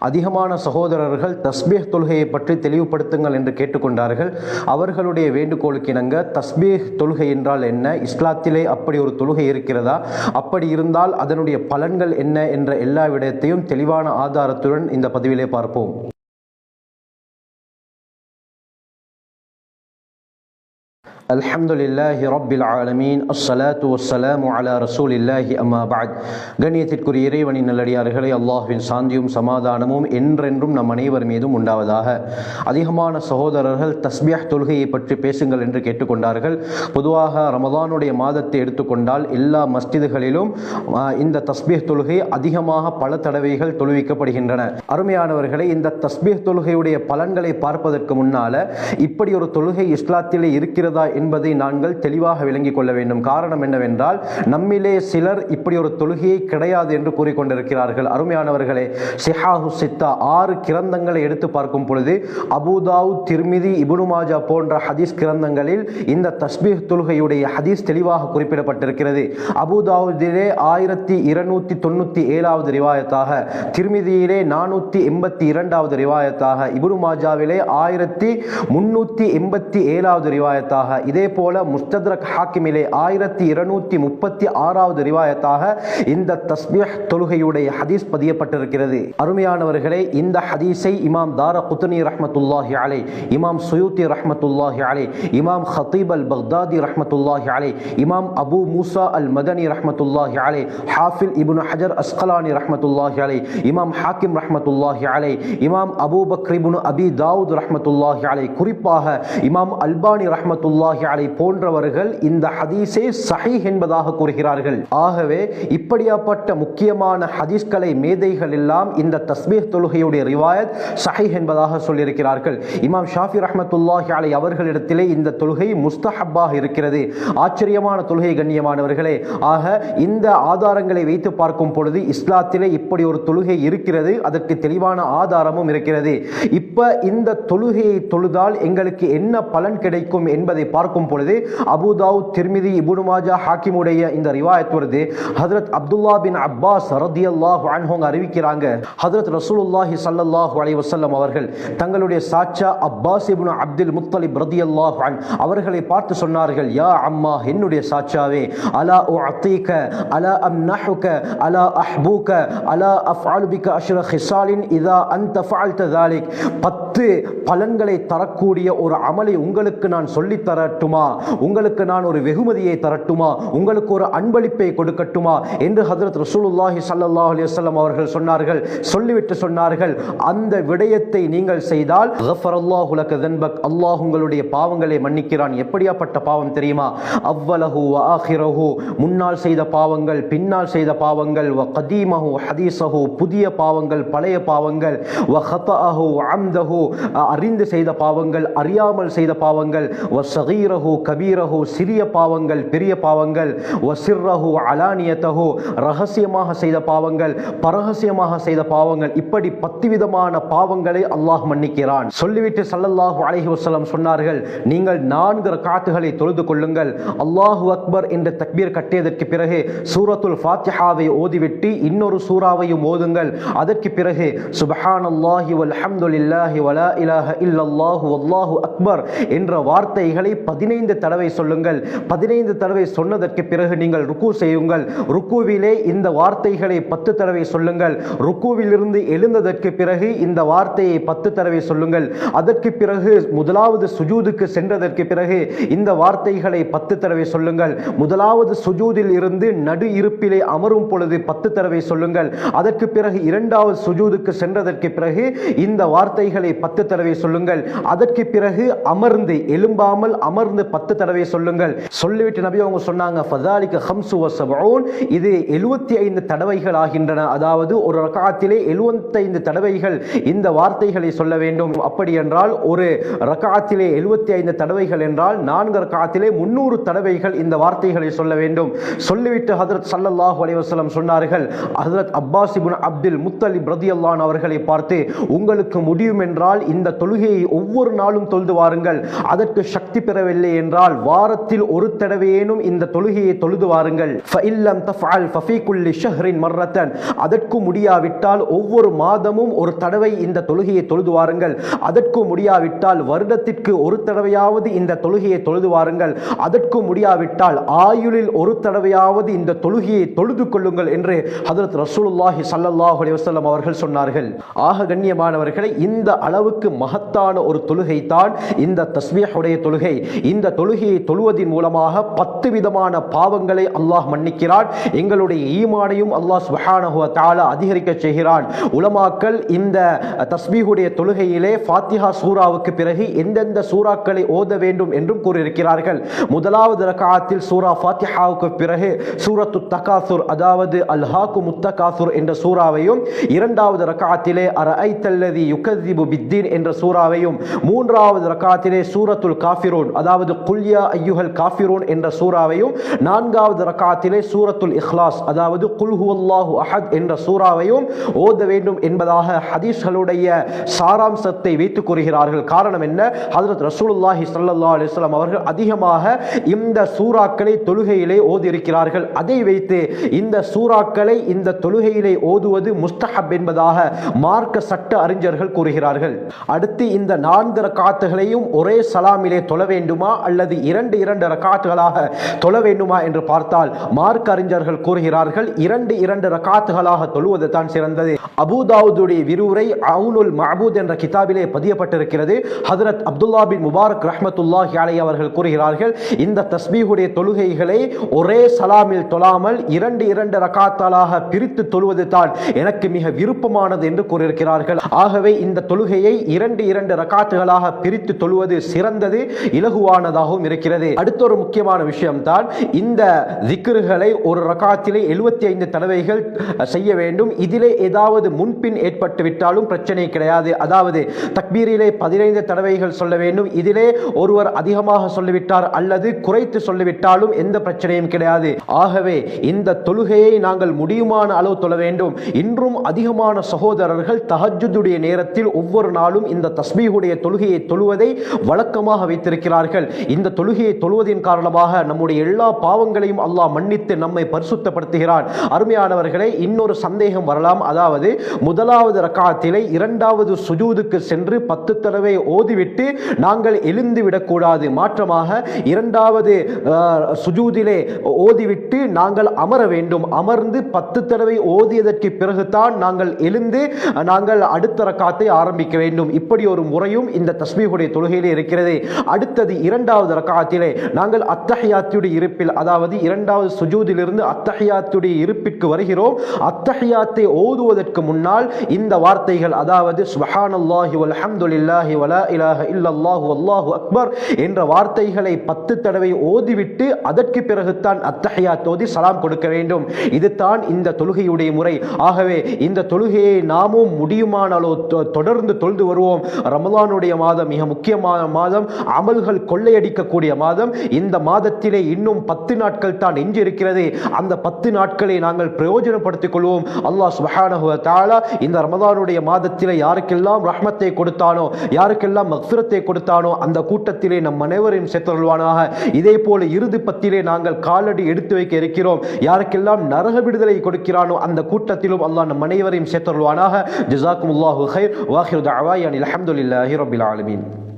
அதிகமான சகோதரர்கள் தஸ்பீஹ் தொழுகையை பற்றி தெளிவுபடுத்துங்கள் என்று கேட்டுக்கொண்டார்கள். அவர்களுடைய வேண்டுகோளுக்கு இணங்க தஸ்பீஹ் தொழுகை என்றால் என்ன? இஸ்லாத்திலே அப்படி ஒரு தொழுகை இருக்கிறதா? அப்படி இருந்தால் அதனுடைய பலன்கள் என்ன? என்ற எல்லா விடயத்தையும் தெளிவான ஆதாரத்துடன் இந்த பதிவிலே பார்ப்போம். அல்ஹம்துலில்லாஹி ரப்பில் ஆலமீன். அஸ்ஸலாத்து வஸ்ஸலாமு அலா ரசூலில்லாஹி அம்மா பாத் கண்ணியத்திற்குரிய இறைவனின் நல்லடியார்களே அல்லாஹுவின் சாந்தியும் சமாதானமும் என்றென்றும் நம் அனைவர் மீதும் உண்டாவதாக. அதிகமான சகோதரர்கள் தஸ்பியாஹ் தொழுகையை பற்றி பேசுங்கள் என்று கேட்டுக்கொண்டார்கள். பொதுவாக ரமதானுடைய மாதத்தை எடுத்துக்கொண்டால் எல்லா மஸ்ஜிதுகளிலும் இந்த தஸ்பியஹ் தொழுகை அதிகமாக பல தடவைகள் தொழுவிக்கப்படுகின்றன. அருமையானவர்களே இந்த தஸ்பியஹ் தொழுகையுடைய பலன்களை பார்ப்பதற்கு முன்னால் இப்படி ஒரு தொழுகை இஸ்லாத்திலே இருக்கிறதா என்பதை நாங்கள் தெளிவாக விளங்கிக் கொள்ள வேண்டும். காரணம் என்னவென்றால் நம்மிலே சிலர் இப்படி ஒரு தொழுகையை கிடையாது என்று கூறிக்கொண்டிருக்கிறார்கள். அருமையானவர்களே சிஹாஹு சித்தா ஆறு கிரந்தங்களை எடுத்து பார்க்கும் பொழுது அபுதாவு திருமிதி இபுனுமாஜா போன்ற ஹதீஸ் கிரந்தங்களில் இந்த தஸ்பீஹ் தொழுகையுடைய ஹதீஸ் தெளிவாக குறிப்பிடப்பட்டிருக்கிறது. அபுதாவுதிலே ஆயிரத்தி இருநூத்தி தொண்ணூத்தி ஏழாவது ரிவாயத்தாக திருமிதியிலே நானூத்தி எண்பத்தி இரண்டாவது ரிவாயத்தாக இபுனு மாஜாவிலே ஆயிரத்தி முன்னூத்தி எண்பத்தி ஏழாவது ரிவாயத்தாக இதே போல முஸ்தத்ரக் ஹாக்கிமிலே ஆயிரத்தி இருநூத்தி முப்பத்தி ஆறாவது ரிவாயத்தாக இந்த தஸ்மியஹ் தொழுகையுடைய ஹதீஸ் பதியப்பட்டிருக்கிறது. அருமையானவர்களே இந்த ஹதீஸை இமாம் தார குத்னி ரஹமத்துல்லாஹி அலை இமாம் சுயூத்தி ரஹமத்துல்லாஹி அலை இமாம் ஹத்தீப் அல் பக்தாதி ரஹமத்துல்லாஹி அலை இமாம் அபு மூசா அல் மதனி ரஹமத்துல்லாஹி அலை ஹாஃபில் இபுன் ஹஜர் அஸ்கலானி ரஹமத்துல்லாஹி அலை இமாம் ஹாக்கிம் ரஹமத்துல்லாஹி அலை இமாம் அபூ பக்ர் அபி தாவூத் ரஹமத்துல்லாஹி அலை குறிப்பாக இமாம் அல்பானி ரஹ்மத்துல்லாஹி அலை போன்றவர்கள் இந்த ஹதீஸை சஹீஹ் என்பதாக கூறுகிறார்கள். ஆகவே இப்படியாப்பட்ட முக்கியமான ஹதீஸ்களை மேதைகள் எல்லாம் இந்த தஸ்மீர் தொழுகையுடைய ரிவாயத் சஹீஹ் என்பதாக சொல்லியிருக்கிறார்கள். இமாம் ஷாஃபி ரஹமத்துல்லாஹி அலை அவர்களிடத்திலே இந்த தொழுகை முஸ்தஹப்பாக இருக்கிறது. ஆச்சரியமான தொழுகை கண்ணியமானவர்களே ஆக இந்த ஆதாரங்களை வைத்து பார்க்கும் பொழுது இஸ்லாத்திலே இப்படி ஒரு தொழுகை இருக்கிறது. அதற்கு தெளிவான ஆதாரமும் இருக்கிறது. இப்ப இந்த தொழுகையை தொழுதால் எங்களுக்கு என்ன பலன் கிடைக்கும் என்பதை பார்க்கும் பொழுது அபுதாவ் திருமிதி இபுனுமாஜா ஹாக்கிமுடைய இந்த ரிவாயத் வருது. ஹதரத் அப்துல்லா பின் அப்பாஸ் ரதி அல்லாஹ் அவங்க அறிவிக்கிறாங்க. ஹதரத் ரசூலுல்லாஹி சல்லாஹ் அலி வசல்லம் அவர்கள் தங்களுடைய சாச்சா அப்பாஸ் இபுன் அப்துல் முத்தலிப் ரதி அல்லாஹ் அவர்களை பார்த்து சொன்னார்கள் யா அம்மா என்னுடைய சாச்சாவே அலா உ அத்தீக்க அலா அம் நஹுக்க அலா அஹ்பூக்க அலா அஃப் ஆலுபிக்க அஷ்ர ஹிசாலின் இதா அந்த பத்து பலன்களை தரக்கூடிய ஒரு அமலை உங்களுக்கு நான் சொல்லித்தர தரட்டுமா? உங்களுக்கு நான் ஒரு வெகுமதியை தரட்டுமா? உங்களுக்கு ஒரு அன்பளிப்பை கொடுக்கட்டுமா? என்று ஹதரத் ரசூலுல்லாஹி ஸல்லல்லாஹு அலைஹி வஸல்லம் அவர்கள் சொன்னார்கள். சொல்லிவிட்டு சொன்னார்கள். அந்த விடயத்தை நீங்கள் செய்தால் அல்லாஹ் உங்களுடைய பாவங்களை மன்னிக்கிறான். எப்படியாப்பட்ட பாவம் தெரியுமா? அவ்வலஹு ஆஹிரஹு. முன்னால் செய்த பாவங்கள் பின்னால் செய்த பாவங்கள் வ கதீமஹு ஹதீஸஹு. புதிய பாவங்கள் பழைய பாவங்கள் வ ஹதஅஹு அம்தஹு. அறிந்து செய்த பாவங்கள் அறியாமல் செய்த பாவங்கள் வ சகீரஹு கபீரஹு சிறிய பாவங்கள் பெரிய பாவங்கள். வ அலானியத்தஹு ரகசியமாக செய்த பாவங்கள் பரகசியமாக செய்த பாவங்கள். இப்படி பத்து விதமான பாவங்களை அல்லாஹ் மன்னிக்கிறான். சொல்லிவிட்டு சல்லல்லாஹு அலஹி வசலம் சொன்னார்கள் நீங்கள் நான்கு ரக்காத்துகளை தொழுது கொள்ளுங்கள். அல்லாஹு அக்பர் என்ற தக்பீர் கட்டியதற்கு பிறகு சூரத்துல் ஃபாத்திஹாவை ஓதிவிட்டு இன்னொரு சூறாவையும் ஓதுங்கள். அதற்கு பிறகு சுபஹானல்லாஹி வல்ஹம்துலில்லாஹி வலா இலாஹ இல்லல்லாஹு அல்லாஹு அக்பர் என்ற வார்த்தைகளை பதினைந்து தடவை சொல்லுங்கள். பதினைந்து தடவை சொன்னதற்கு பிறகு நீங்கள் ருக்கு செய்யுங்கள். ருக்குவிலே இந்த வார்த்தைகளை பத்து தடவை சொல்லுங்கள். ருக்குவிலிருந்து எழுந்ததற்கு பிறகு இந்த வார்த்தையை பத்து தடவை சொல்லுங்கள். அதற்கு பிறகு முதலாவது சுஜூதுக்கு சென்றதற்கு பிறகு இந்த வார்த்தைகளை பத்து தடவை சொல்லுங்கள். முதலாவது சுஜூதில் இருந்து நடு இருப்பிலே அமரும் பொழுது பத்து தடவை சொல்லுங்கள். அதற்கு பிறகு இரண்டாவது சுஜூதுக்கு சென்றதற்கு பிறகு இந்த வார்த்தைகளை பத்து தடவை சொல்லுங்கள். அதற்கு பிறகு அமர்ந்து எழும்பாமல் அமர்ந்து பத்து தடவை சொல்லுங்கள். சொல்லிவிட்டு நபி அவங்க சொன்னாங்க ஃபதாலிக ஹம்சு வசபூன் இது எழுபத்தி ஐந்து தடவைகள் ஆகின்றன. அதாவது ஒரு ரகாத்திலே எழுபத்தைந்து தடவைகள் இந்த வார்த்தைகளை சொல்ல வேண்டும். அப்படி என்றால் ஒரு ரகாத்திலே எழுபத்தி ஐந்து தடவைகள் என்றால் நான்கு ரகாத்திலே முன்னூறு தடவைகள் இந்த வார்த்தைகளை சொல்ல வேண்டும். சொல்லிவிட்டு ஹதரத் ஸல்லல்லாஹு அலைவசலம் சொன்னார்கள் ஹதரத் அப்பாஸ் இப்னு அப்துல் முத்தலிப் ரதியல்லான் அவர்களை பார்த்து உங்களுக்கு முடியும் என்றால் இந்த தொழுகையை ஒவ்வொரு நாளும் தொழுது வாருங்கள். அதற்கு சக்தி பெற முடியவில்லை என்றால் வாரத்தில் ஒரு தடவையேனும் இந்த தொழுகையை தொழுது வாருங்கள். மர்ரத்தன். அதற்கு முடியாவிட்டால் ஒவ்வொரு மாதமும் ஒரு தடவை இந்த தொழுகையை தொழுது வாருங்கள். அதற்கு முடியாவிட்டால் வருடத்திற்கு ஒரு தடவையாவது இந்த தொழுகையை தொழுது வாருங்கள். அதற்கு முடியாவிட்டால் ஆயுளில் ஒரு தடவையாவது இந்த தொழுகையை தொழுது கொள்ளுங்கள் என்று ஹதரத் ரசூலுல்லாஹி ஸல்லல்லாஹு அலிவசல்லம் அவர்கள் சொன்னார்கள். ஆக கண்ணியமானவர்களை இந்த அளவுக்கு மகத்தான ஒரு தொழுகை தான் இந்த தஸ்பீஹுடைய தொழுகை. இந்த தொழுகையை தொழுவதன் மூலமாக பத்து விதமான பாவங்களை அல்லாஹ் மன்னிக்கிறான். எங்களுடைய ஈமானையும் அல்லாஹ் சுஹானஹுவ தாள அதிகரிக்க செய்கிறான். உலமாக்கள் இந்த தஸ்மீகுடைய தொழுகையிலே ஃபாத்திஹா சூராவுக்கு பிறகு எந்தெந்த சூறாக்களை ஓத வேண்டும் என்றும் கூறியிருக்கிறார்கள். முதலாவது ரகாத்தில் சூரா ஃபாத்திஹாவுக்கு பிறகு சூரத்து தகாசுர் அதாவது அல்ஹாக்கு முத்தகாசுர் என்ற சூறாவையும் இரண்டாவது ரகாத்திலே அர ஐத்தல்லதி யுகதிபு பித்தீன் என்ற சூறாவையும் மூன்றாவது ரகாத்திலே சூரத்துல் காஃபிரோன் அதாவது குல்யா ஐயுஹல் காஃபிரூன் என்ற சூறாவையும் நான்காவது ரகாத்திலே சூரத்துல் இஹ்லாஸ் அதாவது குல்ஹுவல்லாஹு அஹத் என்ற சூறாவையும் ஓத வேண்டும் என்பதாக ஹதீஸ்களுடைய சாராம்சத்தை வைத்துக் கூறுகிறார்கள். காரணம் என்ன? ஹஜரத் ரசூலுல்லாஹி சல்லா அலிஸ்லாம் அவர்கள் அதிகமாக இந்த சூறாக்களை தொழுகையிலே ஓதி இருக்கிறார்கள் அதை வைத்து இந்த சூறாக்களை இந்த தொழுகையிலே ஓதுவது முஸ்தஹப் என்பதாக மார்க்க சட்ட அறிஞர்கள் கூறுகிறார்கள். அடுத்து இந்த நான்கு காத்துகளையும் ஒரே சலாமிலே தொழ வேண்டும். வேண்டுமா அல்லது இரண்டு இரண்டு ரக்காத்துகளாக தொழ வேண்டுமா என்று பார்த்தால் மார்க் அறிஞர்கள் கூறுகிறார்கள் இரண்டு இரண்டு ரக்காத்துகளாக தொழுவது தான் சிறந்தது. அபூதாவுடைய விரிவுரை அவுனுல் மஹபூத் என்ற கிதாபிலே பதியப்பட்டிருக்கிறது. ஹதரத் அப்துல்லா பின் முபாரக் ரஹ்மத்துல்லாஹி அலை அவர்கள் கூறுகிறார்கள் இந்த தஸ்பீஹுடைய தொழுகைகளை ஒரே சலாமில் தொழாமல் இரண்டு இரண்டு ரக்காத்தாலாக பிரித்து தொழுவது தான் எனக்கு மிக விருப்பமானது என்று கூறியிருக்கிறார்கள். ஆகவே இந்த தொழுகையை இரண்டு இரண்டு ரக்காத்துகளாக பிரித்து தொழுவது சிறந்தது. இலகு இலகுவானதாகவும் இருக்கிறது. அடுத்த ஒரு முக்கியமான விஷயம் தான் இந்த திக்ருகளை ஒரு ரகாத்திலே எழுபத்தி ஐந்து தடவைகள் செய்ய வேண்டும். இதிலே ஏதாவது முன்பின் ஏற்பட்டு விட்டாலும் பிரச்சனை கிடையாது. அதாவது தக்பீரிலே பதினைந்து தடவைகள் சொல்ல வேண்டும். இதிலே ஒருவர் அதிகமாக சொல்லிவிட்டார் அல்லது குறைத்து சொல்லிவிட்டாலும் எந்த பிரச்சனையும் கிடையாது. ஆகவே இந்த தொழுகையை நாங்கள் முடியுமான அளவு தொழ வேண்டும். இன்றும் அதிகமான சகோதரர்கள் தஹஜுடைய நேரத்தில் ஒவ்வொரு நாளும் இந்த தஸ்மீகுடைய தொழுகையை தொழுவதை வழக்கமாக வைத்திருக்கிறார்கள். இந்த தொழுகையை தொழுவதின் காரணமாக நம்முடைய எல்லா பாவங்களையும் அல்லாஹ் மன்னித்து நம்மை பரிசுத்தப்படுத்துகிறான். அருமையானவர்களே இன்னொரு சந்தேகம் வரலாம். அதாவது முதலாவது ரக்காத்திலே இரண்டாவது சுஜூதுக்கு சென்று பத்து தடவை ஓதிவிட்டு நாங்கள் எழுந்து விடக்கூடாது. மாற்றமாக இரண்டாவது சுஜூதிலே ஓதிவிட்டு நாங்கள் அமர வேண்டும். அமர்ந்து பத்து தடவை ஓதியதற்கு பிறகுதான் நாங்கள் எழுந்து நாங்கள் அடுத்த ரக்காத்தை ஆரம்பிக்க வேண்டும். இப்படி ஒரு முறையும் இந்த தஸ்மீகுடைய தொழுகையிலே இருக்கிறது. அடுத்தது இரண்டாவது ரக்காத்திலே நாங்கள் அத்தஹியாத்துடைய இருப்பில் அதாவது இரண்டாவது சுஜூதிலிருந்து அத்தஹியாத்துடைய இருப்பிற்கு வருகிறோம். அத்தஹியாத்தை ஓதுவதற்கு முன்னால் இந்த வார்த்தைகள் அதாவது சுபஹானல்லாஹி வல்ஹம்துலில்லாஹி வலா இலாஹ இல்லல்லாஹு அல்லாஹு அக்பர் என்ற வார்த்தைகளை பத்து தடவை ஓதிவிட்டு அதற்கு பிறகுத்தான் அத்தஹியாத் ஓதி சலாம் கொடுக்க வேண்டும். இதுதான் இந்த தொழுகையுடைய முறை. ஆகவே இந்த தொழுகையை நாமும் முடியுமான அளவு தொ- தொடர்ந்து தொழுது வருவோம். ரமலானுடைய மாதம் மிக முக்கியமான மாதம். அமல்கள் கொள்ளையடிக்கக்கூடிய மாதம் இந்த மாதத்திலே இன்னும் பத்து நாட்கள் தான் எஞ்சி இருக்கிறது அந்த பத்து நாட்களை நாங்கள் பிரயோஜனப்படுத்திக் கொள்வோம். அல்லாஹ் சுப்ஹானஹு வ இந்த ரமதானுடைய மாதத்திலே யாருக்கெல்லாம் ரஹ்மத்தை கொடுத்தானோ யாருக்கெல்லாம் மக்ஃபிரத்தை கொடுத்தானோ அந்த கூட்டத்திலே நம் அனைவரையும் சேர்த்தருள்வானாக. இதே போல இறுதி பத்திலே நாங்கள் காலடி எடுத்து வைக்க இருக்கிறோம். யாருக்கெல்லாம் நரக விடுதலை கொடுக்கிறானோ அந்த கூட்டத்திலும் அல்லாஹ் நம் அனைவரையும் சேர்த்தருள்வானாக. ஜஸாக்குமுல்லாஹு ஹைர் வாஹிரு الحمد لله رب العالمين